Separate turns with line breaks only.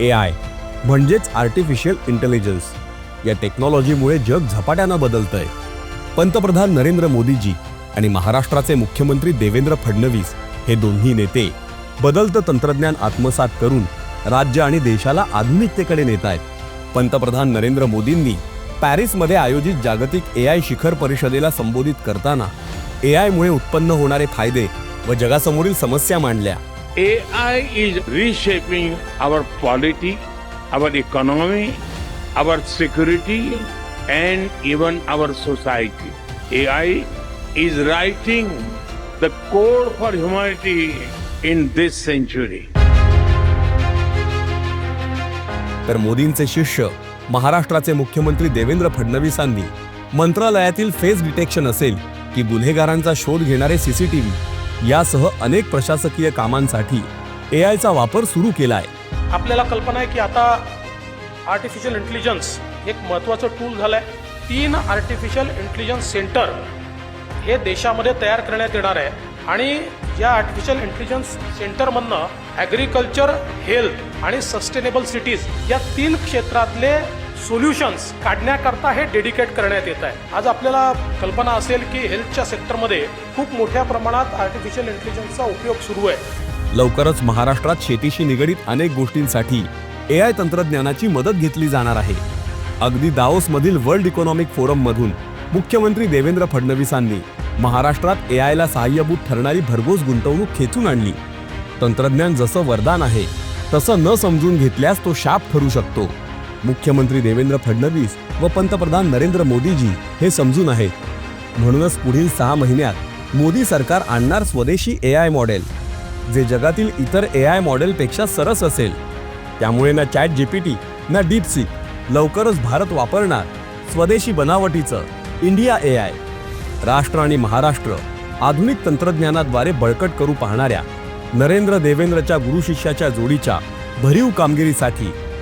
ए I म्हणजेच artificial intelligence. या टेक्नॉलॉजीमुळे जग झपाट्यानं बदलतंय. पंतप्रधान नरेंद्र मोदीजी आणि महाराष्ट्राचे मुख्यमंत्री देवेंद्र फडणवीस हे दोन्ही नेते बदलतं तंत्रज्ञान आत्मसात करून राज्य आणि देशाला आधुनिकतेकडे नेत आहेत पंतप्रधान नरेंद्र मोदींनी पॅरिसमध्ये आयोजित जागतिक ए आय शिखर परिषदेला संबोधित करताना ए आयमुळे उत्पन्न होणारे फायदे व जगासमोरील समस्या मांडल्या.
AI is reshaping our polity, our economy, our security, and even our society. AI is writing the code for humanity in this century.
तर मोदींचे शिष्य महाराष्ट्राचे मुख्यमंत्री देवेंद्र फडणवीसांनी मंत्रालयातील फेस डिटेक्शन असेल की गुन्हेगारांचा शोध घेणारे सीसीटीव्ही यासह अनेक प्रशासकीय कामांसाठी ए आयचा वापर सुरू केला आहे
आपल्याला कल्पना आहे की आता आर्टिफिशियल इंटेलिजन्स एक महत्त्वाचं टूल झालं आहे तीन आर्टिफिशियल इंटेलिजन्स सेंटर हे देशामध्ये तयार करण्यात येणार आहे. आणि या आर्टिफिशियल इंटेलिजन्स सेंटरमधनं ॲग्रिकल्चर हेल्थ आणि सस्टेनेबल सिटीज या तीन क्षेत्रातले सोल्युशन्स काढण्याकरता हे डेडिकेट करण्यात येत आहे. आज आपल्याला कल्पना असेल की हेल्थच्या सेक्टरमध्ये खूप मोठ्या प्रमाणात आर्टिफिशियल इंटेलिजन्सचा उपयोग सुरू आहे.
लवकरच महाराष्ट्रात शेतीशी निगडीत अनेक गोष्टींसाठी ए आय तंत्रज्ञानाची मदत घेतली जाणार आहे. अगदी दाओसमधील वर्ल्ड इकॉनॉमिक फोरम मधून मुख्यमंत्री देवेंद्र फडणवीसांनी महाराष्ट्रात ए आयला सहाय्यभूत ठरणारी भरघोस गुंतवणूक खेचून आणली. तंत्रज्ञान जसं वरदान आहे तसं न समजून घेतल्यास तो शाप ठरू शकतो. मुख्यमंत्री देवेंद्र फडणवीस व पंतप्रधान नरेंद्र मोदीजी हे समजून आहेत. म्हणूनच पुढील सहा महिन्यात मोदी सरकार आणणार स्वदेशी ए आय मॉडेल जे जगातील इतर ए आय मॉडेलपेक्षा सरस असेल. त्यामुळे ना चॅट जीपीटी ना डीपसी लवकरच भारत वापरणार स्वदेशी बनावटीचं इंडिया ए आय राष्ट्र आणि महाराष्ट्र आधुनिक तंत्रज्ञानाद्वारे बळकट करू पाहणाऱ्या नरेंद्र देवेंद्रच्या गुरुशिष्याच्या जोडीच्या भरीव कामगिरीसाठी